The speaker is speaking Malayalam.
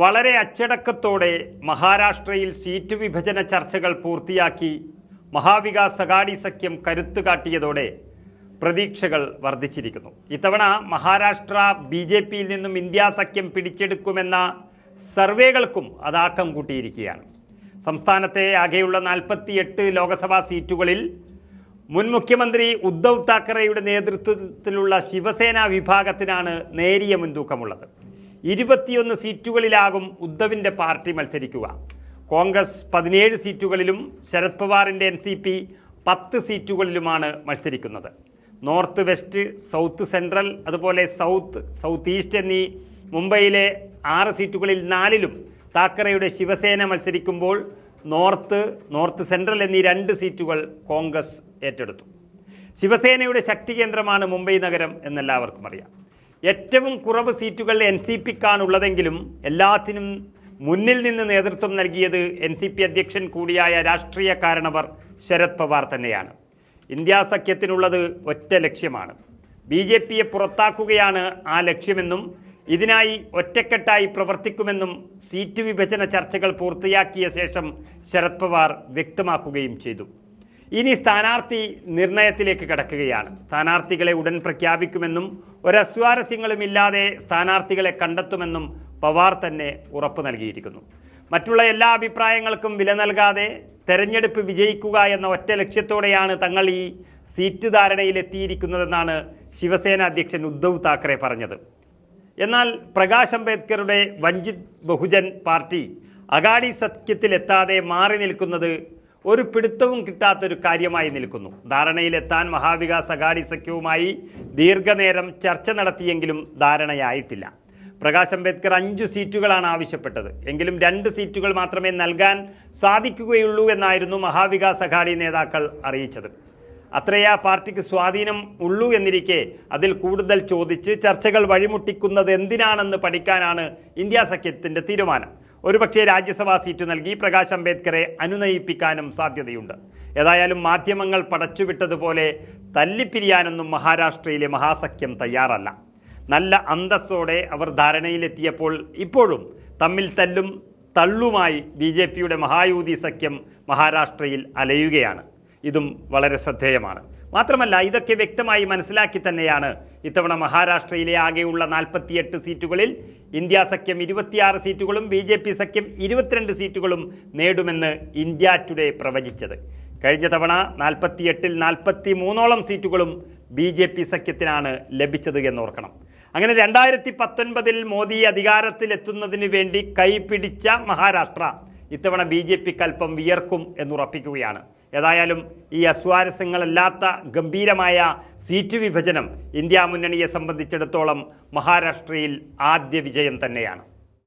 വളരെ അച്ചടക്കത്തോടെ മഹാരാഷ്ട്രയിൽ സീറ്റ് വിഭജന ചർച്ചകൾ പൂർത്തിയാക്കി മഹാവികാസ് അഗാഡി സഖ്യം കരുത്തു കാട്ടിയതോടെ പ്രതീക്ഷകൾ വർദ്ധിച്ചിരിക്കുന്നു. ഇത്തവണ മഹാരാഷ്ട്ര ബി ജെ പിയിൽ നിന്നും ഇന്ത്യ സഖ്യം പിടിച്ചെടുക്കുമെന്ന സർവേകൾക്കും അതാക്കം കൂട്ടിയിരിക്കുകയാണ്. സംസ്ഥാനത്തെ ആകെയുള്ള നാൽപ്പത്തിയെട്ട് ലോക്സഭാ സീറ്റുകളിൽ മുൻ മുഖ്യമന്ത്രി ഉദ്ധവ് താക്കറെയുടെ നേതൃത്വത്തിലുള്ള ശിവസേന വിഭാഗത്തിനാണ് നേരിയ മുൻതൂക്കമുള്ളത്. ഇരുപത്തിയൊന്ന് സീറ്റുകളിലാകും ഉദ്ധവിന്റെ പാർട്ടി മത്സരിക്കുക. കോൺഗ്രസ് പതിനേഴ് സീറ്റുകളിലും ശരത് പവാറിന്റെ എൻ സി പി പത്ത് സീറ്റുകളിലുമാണ് മത്സരിക്കുന്നത്. നോർത്ത് വെസ്റ്റ് സൗത്ത് സെൻട്രൽ അതുപോലെ സൗത്ത് സൗത്ത് ഈസ്റ്റ് എന്നീ മുംബൈയിലെ ആറ് സീറ്റുകളിൽ നാലിലും താക്കറയുടെ ശിവസേന മത്സരിക്കുമ്പോൾ നോർത്ത് നോർത്ത് സെൻട്രൽ എന്നീ രണ്ട് സീറ്റുകൾ കോൺഗ്രസ് ഏറ്റെടുത്തു. ശിവസേനയുടെ ശക്തി കേന്ദ്രമാണ് മുംബൈ നഗരം എന്നെല്ലാവർക്കും അറിയാം. ഏറ്റവും കുറവ് സീറ്റുകൾ എൻ സി പിക്കാണുള്ളതെങ്കിലും എല്ലാത്തിനും മുന്നിൽ നിന്ന് നേതൃത്വം നൽകിയത് എൻ സി പി അധ്യക്ഷൻ കൂടിയായ രാഷ്ട്രീയ കാരണവർ ശരത് പവാർ തന്നെയാണ്. ഇന്ത്യാ സഖ്യത്തിനുള്ളത് ഒറ്റ ലക്ഷ്യമാണ്. ബി ജെ പിയെ പുറത്താക്കുകയാണ് ആ ലക്ഷ്യമെന്നും ഇതിനായി ഒറ്റക്കെട്ടായി പ്രവർത്തിക്കുമെന്നും സീറ്റ് വിഭജന ചർച്ചകൾ പൂർത്തിയാക്കിയ ശേഷം ശരത് പവാർ വ്യക്തമാക്കുകയും ചെയ്തു. ഇനി സ്ഥാനാർത്ഥി നിർണയത്തിലേക്ക് കടക്കുകയാണ്. സ്ഥാനാർത്ഥികളെ ഉടൻ പ്രഖ്യാപിക്കുമെന്നും ഒരസ്വാരസ്യങ്ങളുമില്ലാതെ സ്ഥാനാർത്ഥികളെ കണ്ടെത്തുമെന്നും പവാർ തന്നെ ഉറപ്പു നൽകിയിരിക്കുന്നു. മറ്റുള്ള എല്ലാ അഭിപ്രായങ്ങൾക്കും വില നൽകാതെ തെരഞ്ഞെടുപ്പ് വിജയിക്കുക എന്ന ഒറ്റ ലക്ഷ്യത്തോടെയാണ് തങ്ങൾ ഈ സീറ്റ് ധാരണയിലെത്തിയിരിക്കുന്നതെന്നാണ് ശിവസേന അധ്യക്ഷൻ ഉദ്ധവ് താക്കറെ പറഞ്ഞത്. എന്നാൽ പ്രകാശ് അംബേദ്കറുടെ വഞ്ചിത് ബഹുജൻ പാർട്ടി അഗാഡി സഖ്യത്തിലെത്താതെ മാറി നിൽക്കുന്നത് ഒരു പിടുത്തവും കിട്ടാത്തൊരു കാര്യമായി നിൽക്കുന്നു. ധാരണയിലെത്താൻ മഹാവികാസ് അഗാഡി സഖ്യവുമായി ദീർഘനേരം ചർച്ച നടത്തിയെങ്കിലും ധാരണയായിട്ടില്ല. പ്രകാശ് അംബേദ്കർ അഞ്ചു സീറ്റുകളാണ് ആവശ്യപ്പെട്ടത്. എങ്കിലും രണ്ട് സീറ്റുകൾ മാത്രമേ നൽകാൻ സാധിക്കുകയുള്ളൂ എന്നായിരുന്നു മഹാവികാസ് അഘാടി നേതാക്കൾ അറിയിച്ചത്. അത്രയാ പാർട്ടിക്ക് സ്വാധീനം ഉള്ളൂ എന്നിരിക്കെ അതിൽ കൂടുതൽ ചോദിച്ച് ചർച്ചകൾ വഴിമുട്ടിക്കുന്നത് എന്തിനാണെന്ന് പഠിക്കാനാണ് ഇന്ത്യ സഖ്യത്തിന്റെ തീരുമാനം. ഒരുപക്ഷെ രാജ്യസഭാ സീറ്റ് നൽകി പ്രകാശ് അംബേദ്കറെ അനുനയിപ്പിക്കാനും സാധ്യതയുണ്ട്. ഏതായാലും മാധ്യമങ്ങൾ പടച്ചുവിട്ടതുപോലെ തല്ലിപ്പിരിയാനൊന്നും മഹാരാഷ്ട്രയിലെ മഹാസഖ്യം തയ്യാറല്ല. നല്ല അന്തസ്സോടെ അവർ ധാരണയിലെത്തിയപ്പോൾ ഇപ്പോഴും തമ്മിൽ തല്ലും തള്ളുമായി ബി ജെ പിയുടെ മഹായൂതി സഖ്യം മഹാരാഷ്ട്രയിൽ അലയുകയാണ്. ഇതും വളരെ ശ്രദ്ധേയമാണ്. മാത്രമല്ല ഇതൊക്കെ വ്യക്തമായി മനസ്സിലാക്കി തന്നെയാണ്. ഇത്തവണ മഹാരാഷ്ട്രയിലെ ആകെയുള്ള നാൽപ്പത്തിയെട്ട് സീറ്റുകളിൽ ഇന്ത്യ സഖ്യം ഇരുപത്തിയാറ് സീറ്റുകളും ബി ജെ പി സഖ്യം ഇരുപത്തിരണ്ട് സീറ്റുകളും നേടുമെന്ന് ഇന്ത്യ ടുഡേ പ്രവചിച്ചത്. കഴിഞ്ഞ തവണ നാൽപ്പത്തിയെട്ടിൽ നാൽപ്പത്തി മൂന്നോളം സീറ്റുകളും ബി ജെ പി സഖ്യത്തിനാണ് ലഭിച്ചത് എന്നോർക്കണം. അങ്ങനെ രണ്ടായിരത്തി പത്തൊൻപതിൽ മോദി അധികാരത്തിലെത്തുന്നതിന് വേണ്ടി കൈപിടിച്ച മഹാരാഷ്ട്ര ഇത്തവണ ബി ജെ പിക്ക് അല്പം വിയർക്കും എന്നുറപ്പിക്കുകയാണ്. ഏതായാലും ഈ അസ്വാരസ്യങ്ങളല്ലാത്ത ഗംഭീരമായ സീറ്റ് വിഭജനം ഇന്ത്യ മുന്നണിയെ സംബന്ധിച്ചിടത്തോളം മഹാരാഷ്ട്രയിൽ ആദ്യ വിജയം തന്നെയാണ്.